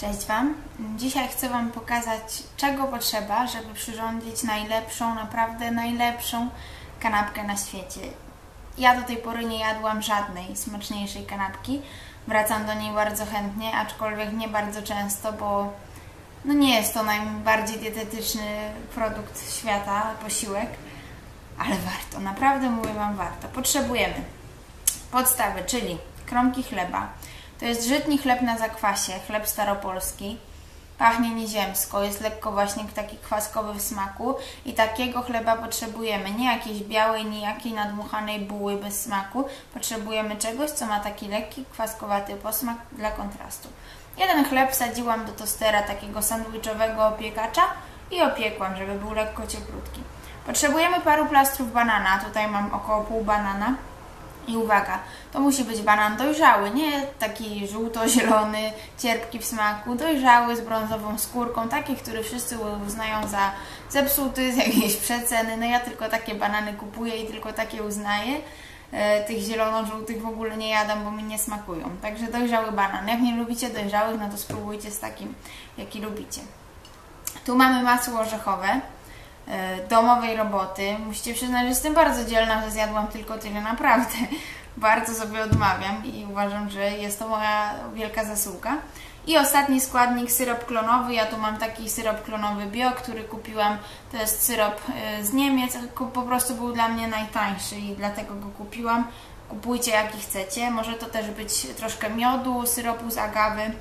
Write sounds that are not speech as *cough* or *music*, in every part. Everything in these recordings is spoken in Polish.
Cześć Wam. Dzisiaj chcę Wam pokazać, czego potrzeba, żeby przyrządzić najlepszą, naprawdę najlepszą kanapkę na świecie. Ja do tej pory nie jadłam żadnej smaczniejszej kanapki. Wracam do niej bardzo chętnie, aczkolwiek nie bardzo często, bo no nie jest to najbardziej dietetyczny produkt świata, posiłek, ale warto, naprawdę mówię Wam warto. Potrzebujemy podstawy, czyli kromki chleba, to jest żytni chleb na zakwasie, chleb staropolski. Pachnie nieziemsko, jest lekko właśnie taki kwaskowy w smaku i takiego chleba potrzebujemy. Nie jakiejś białej, nijakiej nadmuchanej buły bez smaku. Potrzebujemy czegoś, co ma taki lekki, kwaskowaty posmak dla kontrastu. Jeden chleb wsadziłam do tostera takiego sandwichowego opiekacza i opiekłam, żeby był lekko cieplutki. Potrzebujemy paru plastrów banana, tutaj mam około pół banana i uwaga, to musi być banan dojrzały, nie taki żółto-zielony, cierpki w smaku, dojrzały z brązową skórką, taki, który wszyscy uznają za zepsuty, z jakiejś przeceny. No ja tylko takie banany kupuję i tylko takie uznaję. E, tych zielono-żółtych w ogóle nie jadam, bo mi nie smakują. Także dojrzały banan. Jak nie lubicie dojrzałych, no to spróbujcie z takim, jaki lubicie. Tu mamy masło orzechowe domowej roboty. Musicie przyznać, że jestem bardzo dzielna, że zjadłam tylko tyle, naprawdę. *laughs* Bardzo sobie odmawiam i uważam, że jest to moja wielka zasługa. I ostatni składnik, syrop klonowy. Ja tu mam taki syrop klonowy bio, który kupiłam. To jest syrop e, z Niemiec. Po prostu był dla mnie najtańszy i dlatego go kupiłam. Kupujcie jaki chcecie. Może to też być troszkę miodu, syropu z agawy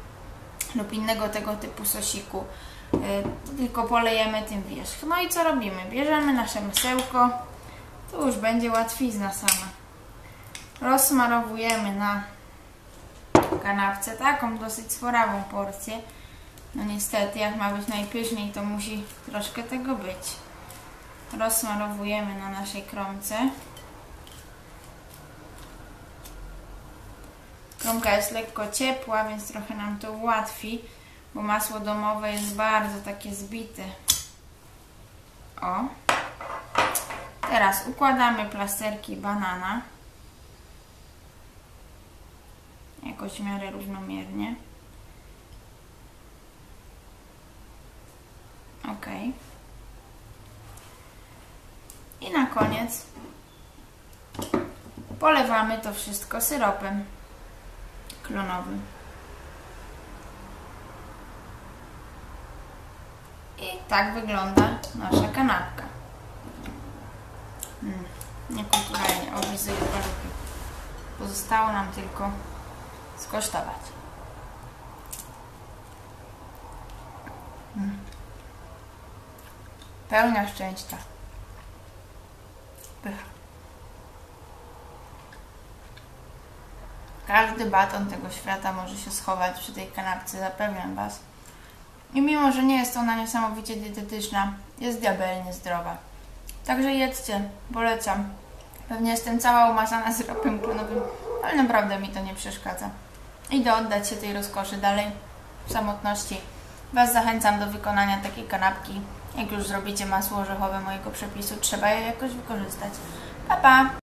lub innego tego typu sosiku. Y, tylko polejemy tym wierzch. No i co robimy? Bierzemy nasze masełko, to już będzie łatwizna sama. Rozsmarowujemy na kanapce taką dosyć sporawą porcję. No niestety, jak ma być najpyszniej, to musi troszkę tego być. Rozsmarowujemy na naszej kromce. Kromka jest lekko ciepła, więc trochę nam to ułatwi bo masło domowe jest bardzo takie zbite. O. Teraz układamy plasterki banana. Jakoś w miarę równomiernie. Ok. I na koniec polewamy to wszystko syropem klonowym. Tak wygląda nasza kanapka. Hmm, niekulturalnie oblizuję paluchy. Pozostało nam tylko skosztować. Hmm. Pełnia szczęścia. Pycha. Każdy baton tego świata może się schować przy tej kanapce, zapewniam Was. I mimo, że nie jest ona niesamowicie dietetyczna, jest diabelnie zdrowa. Także jedzcie, polecam. Pewnie jestem cała umazana syropem klonowym, ale naprawdę mi to nie przeszkadza. Idę oddać się tej rozkoszy dalej, w samotności. Was zachęcam do wykonania takiej kanapki. Jak już zrobicie masło orzechowe mojego przepisu, trzeba je jakoś wykorzystać. Pa, pa!